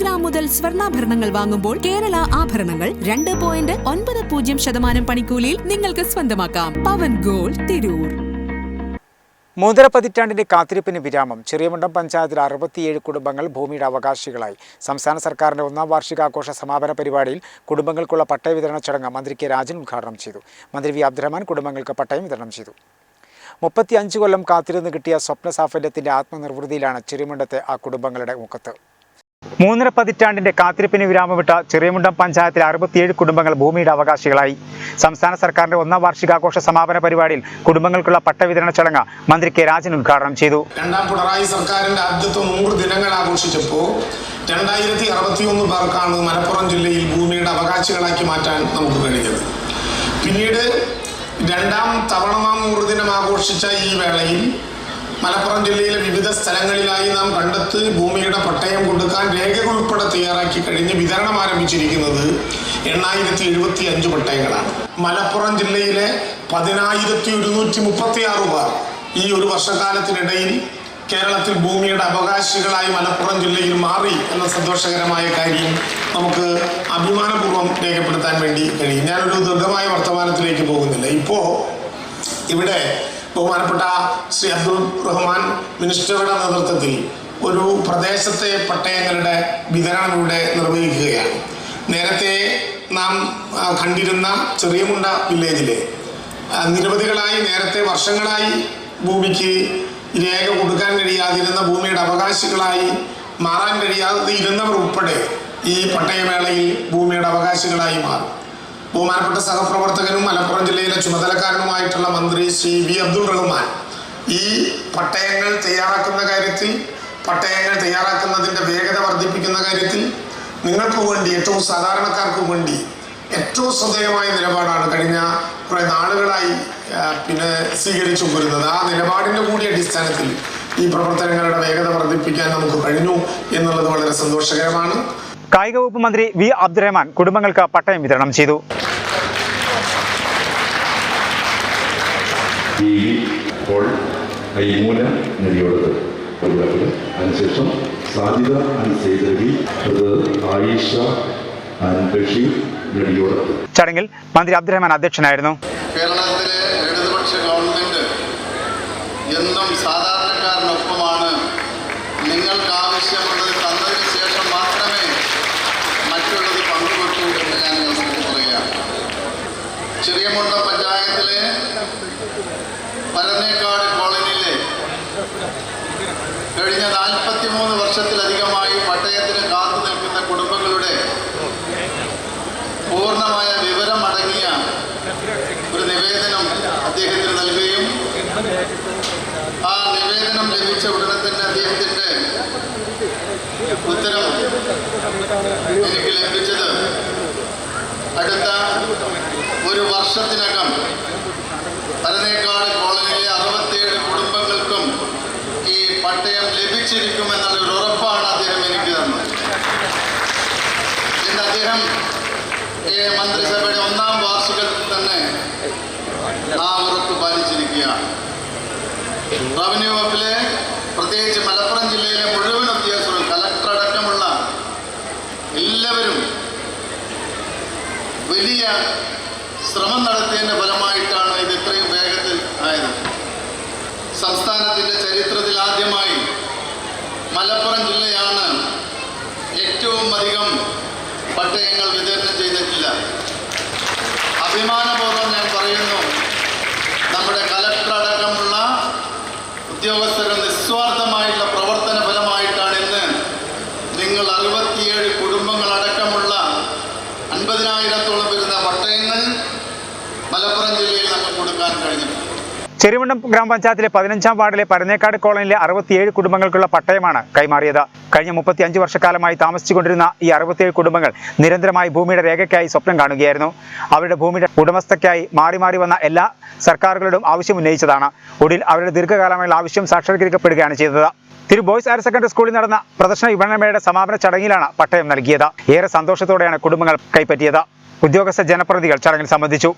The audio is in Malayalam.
ഗ്രാം മുതൽ സ്വർണാഭരണങ്ങൾ വാങ്ങുമ്പോൾ കേരള ആഭരണങ്ങൾ രണ്ട് പോയിന്റ് ഒൻപത് പൂജ്യം ശതമാനം പണിക്കൂലിയിൽ നിങ്ങൾക്ക് സ്വന്തമാക്കാം. പവൻ ഗോൾ തിരൂർ. മൂന്നര പതിറ്റാണ്ടിന്റെ കാത്തിരിപ്പിന് വിരാമം. ചെറിയമുണ്ടം പഞ്ചായത്തിൽ അറുപത്തിയേഴ് കുടുംബങ്ങൾ ഭൂമിയുടെ അവകാശികളായി. സംസ്ഥാന സർക്കാരിന്റെ ഒന്നാം വാർഷികാഘോഷ സമാപന പരിപാടിയിൽ കുടുംബങ്ങൾക്കുള്ള പട്ടയ വിതരണ ചടങ്ങ് മന്ത്രി കെ. രാജൻ ഉദ്ഘാടനം ചെയ്തു. മന്ത്രി വി. അബ്ദുറഹ്മാൻ കുടുംബങ്ങൾക്ക് പട്ടയം വിതരണം ചെയ്തു. മുപ്പത്തി അഞ്ച് കൊല്ലം കാത്തിരുന്ന് കിട്ടിയ സ്വപ്ന സാഫല്യത്തിന്റെ ആത്മനിർവൃതിയിലാണ് ചെറിയമുണ്ടത്തെ ആ കുടുംബങ്ങളുടെ മുഖത്ത്. മൂന്നര പതിറ്റാണ്ടിന്റെ കാത്തിരിപ്പിന് വിരാമമിട്ട ചെറിയമുണ്ടം പഞ്ചായത്തിലെ അറുപത്തിയേഴ് കുടുംബങ്ങൾ ഭൂമിയുടെ അവകാശികളായി. സംസ്ഥാന സർക്കാരിന്റെ ഒന്നാം വാർഷികാഘോഷ സമാപന പരിപാടിയിൽ കുടുംബങ്ങൾക്കുള്ള പട്ടവിതരണ ചടങ്ങ് മന്ത്രി കെ രാജൻ ഉദ്ഘാടനം ചെയ്തു. രണ്ടാം പിണറായി സർക്കാരിന്റെ ആദ്യത്തെ നൂറ് ദിനങ്ങൾ ആഘോഷിച്ചപ്പോൾ രണ്ടായിരത്തി അറുപത്തിയൊന്ന് പേർക്കാണ് മലപ്പുറം ജില്ലയിൽ ഭൂമിയുടെ അവകാശികളാക്കി മാറ്റാൻ നമുക്ക് കഴിഞ്ഞത്. പിന്നീട് രണ്ടാം തവണ നൂറ് ദിനം ആഘോഷിച്ച ഈ വേളയിൽ മലപ്പുറം ജില്ലയിലെ വിവിധ സ്ഥലങ്ങളിലായി നാം കണ്ടെത്തി ഭൂമിയുടെ പട്ടയം കൊടുക്കാൻ രേഖകൾ ഉൾപ്പെടെ തയ്യാറാക്കി കഴിഞ്ഞ് വിതരണം ആരംഭിച്ചിരിക്കുന്നത് എണ്ണായിരത്തി എഴുപത്തി അഞ്ച് പട്ടയങ്ങളാണ്. മലപ്പുറം ജില്ലയിലെ പതിനായിരത്തി ഒരുന്നൂറ്റി മുപ്പത്തി ആറ് പേർ ഈ ഒരു വർഷക്കാലത്തിനിടയിൽ കേരളത്തിൽ ഭൂമിയുടെ അവകാശികളായി മലപ്പുറം ജില്ലയിൽ മാറി എന്ന സന്തോഷകരമായ കാര്യം നമുക്ക് അഭിമാനപൂർവം രേഖപ്പെടുത്താൻ വേണ്ടി കഴിയും. ഞാനൊരു ദീർഘമായ വർത്തമാനത്തിലേക്ക് പോകുന്നില്ല. ഇപ്പോൾ ഇവിടെ ബഹുമാനപ്പെട്ട ശ്രീ അബ്ദുൾ റഹ്മാൻ മിനിസ്റ്ററുടെ നേതൃത്വത്തിൽ ഒരു പ്രദേശത്തെ പട്ടയങ്ങളുടെ വിതരണം ഇവിടെ നിർവഹിക്കുകയാണ്. നേരത്തെ നാം കണ്ടിരുന്ന ചെറിയമുണ്ട വില്ലേജിലെ നിരവധികളായി നേരത്തെ വർഷങ്ങളായി ഭൂമിക്ക് രേഖ കൊടുക്കാൻ കഴിയാതിരുന്ന ഭൂമിയുടെ അവകാശികളായി മാറാൻ കഴിയാതെ ഇരുന്നവർ ഉൾപ്പെടെ ഈ പട്ടയമേളയിൽ ഭൂമിയുടെ അവകാശികളായി മാറും. ബഹുമാനപ്പെട്ട സഹപ്രവർത്തകനും മലപ്പുറം ജില്ലയിലെ ചുമതലക്കാരനുമായിട്ടുള്ള മന്ത്രി ശ്രീ വി അബ്ദുൾ റഹ്മാൻ. ഈ പട്ടയങ്ങൾ തയ്യാറാക്കുന്ന കാര്യത്തിൽ പട്ടയങ്ങൾ തയ്യാറാക്കുന്നതിന്റെ വേഗത വർദ്ധിപ്പിക്കുന്ന കാര്യത്തിൽ നിങ്ങൾക്ക് വേണ്ടി ഏറ്റവും സാധാരണക്കാർക്ക് വേണ്ടി ഏറ്റവും ശ്രദ്ധേയമായ നിലപാടാണ് കഴിഞ്ഞ കുറേ നാളുകളായി പിന്നെ സ്വീകരിച്ചു പോരുന്നത് ആ നിലപാടിന്റെ കൂടി അടിസ്ഥാനത്തിൽ ഈ പ്രവർത്തനങ്ങളുടെ വേഗത വർദ്ധിപ്പിക്കാൻ നമുക്ക് കഴിഞ്ഞു എന്നുള്ളത് വളരെ സന്തോഷകരമാണ്. കായിക വകുപ്പ് മന്ത്രി വി അബ്ദുറഹ്മാൻ കുടുംബങ്ങൾക്ക് പട്ടയം വിതരണം ചെയ്തു. അതിനുശേഷം ആയിഷ ബഷീർ ചടങ്ങിൽ മന്ത്രി അബ്ദുറഹ്മാൻ അധ്യക്ഷനായിരുന്നു. കേരളത്തിലെ ഇടതുപക്ഷ ഗവൺമെന്റ് എന്നും സാധാരണക്കാരനൊപ്പമാണ് നിങ്ങൾക്ക് ആവശ്യമുള്ളത് വർഷത്തിലധികമായി പട്ടയത്തിന് കാത്തു നിൽക്കുന്ന കുടുംബങ്ങളുടെ പൂർണമായ വിവരം അടങ്ങിയ ഒരു നിവേദനം അദ്ദേഹത്തിന് നൽകുകയും ആ നിവേദനം ലഭിച്ച ഉടനെ തന്നെ അദ്ദേഹത്തിന്റെ ഉത്തരം എനിക്ക് ലഭിച്ചത് അടുത്ത ഒരു വർഷത്തിനകം പരനേക്കാട് കോളനിയിലെ അറുപത്തിയേഴ് കുടുംബങ്ങൾക്കും ഈ പട്ടയം ലഭിച്ചിരിക്കുമെന്നുള്ള ഒരു ഉറപ്പാണ് അദ്ദേഹം എനിക്ക് തന്നത് ഇന്ന് അദ്ദേഹം ഈ മന്ത്രിസഭയുടെ ഒന്നാം വാർഷികത്തിൽ തന്നെ ആ ഉറപ്പ് പാലിച്ചിരിക്കുകയാണ്. റവന്യൂ വകുപ്പിലെ പ്രത്യേകിച്ച് മലപ്പുറം ജില്ലയിലെ മുഴുവൻ ഉദ്യോഗസ്ഥരും കലക്ടർ അടക്കമുള്ള എല്ലാവരും വലിയ ശ്രമം നടത്തിയതിന്റെ ഫലമായിട്ടാണ് ഇത് ഇത്രയും വേഗത്തിൽ ആയത്. സംസ്ഥാനത്തിന്റെ ചരിത്രത്തിൽ ആദ്യമായി മലപ്പുറം ജില്ലയാണ് ഏറ്റവും അധികം പട്ടയങ്ങൾ വിതരണം ചെയ്തിട്ടില്ല അഭിമാനപൂർവം ഞാൻ പറയുന്നു നമ്മുടെ കലക്ടർ അടക്കമുള്ള ഉദ്യോഗസ്ഥരുടെ നിസ്വാർത്ഥമായിട്ടുള്ള പ്രവർത്തന ഫലമായിട്ടാണ് ഇന്ന് നിങ്ങൾ അറുപത്തിയേഴ് കുടുംബങ്ങളടക്കമുള്ള അൻപതിനായിരത്തോളം വരുന്ന പട്ടയങ്ങൾ മലപ്പുറം ജില്ലയിൽ ചെറിമണ്ഡം ഗ്രാമപഞ്ചായത്തിലെ പതിനഞ്ചാം വാർഡിലെ പരനേക്കാട് കോളനിയിലെ അറുപത്തിയേഴ് കുടുംബങ്ങൾക്കുള്ള പട്ടയമാണ് കൈമാറിയത്. കഴിഞ്ഞ മുപ്പത്തി അഞ്ച് വർഷക്കാലമായി താമസിച്ചുകൊണ്ടിരുന്ന ഈ അറുപത്തിയേഴ് കുടുംബങ്ങൾ നിരന്തരമായി ഭൂമിയുടെ രേഖയ്ക്കായി സ്വപ്നം കാണുകയായിരുന്നു. അവരുടെ ഭൂമിയുടെ ഉടമസ്ഥയ്ക്കായി മാറി മാറി വന്ന എല്ലാ സർക്കാരുകളുടെയും ആവശ്യം ഉന്നയിച്ചതാണ്. ഒടുവിൽ അവരുടെ ദീർഘകാലമായുള്ള ആവശ്യം സാക്ഷാത്കരിക്കപ്പെടുകയാണ് ചെയ്തത്. തിരു ബോയ്സ് ഹയർ സെക്കൻഡറി സ്കൂളിൽ നടന്ന പ്രദർശന വിപണനമേളയുടെ സമാപന ചടങ്ങിലാണ് പട്ടയം നൽകിയത്. ഏറെ സന്തോഷത്തോടെയാണ് കുടുംബങ്ങൾ കൈപ്പറ്റിയത്. ഉദ്യോഗസ്ഥ ജനപ്രതിനിധികൾ ചടങ്ങിൽ സംബന്ധിച്ചു.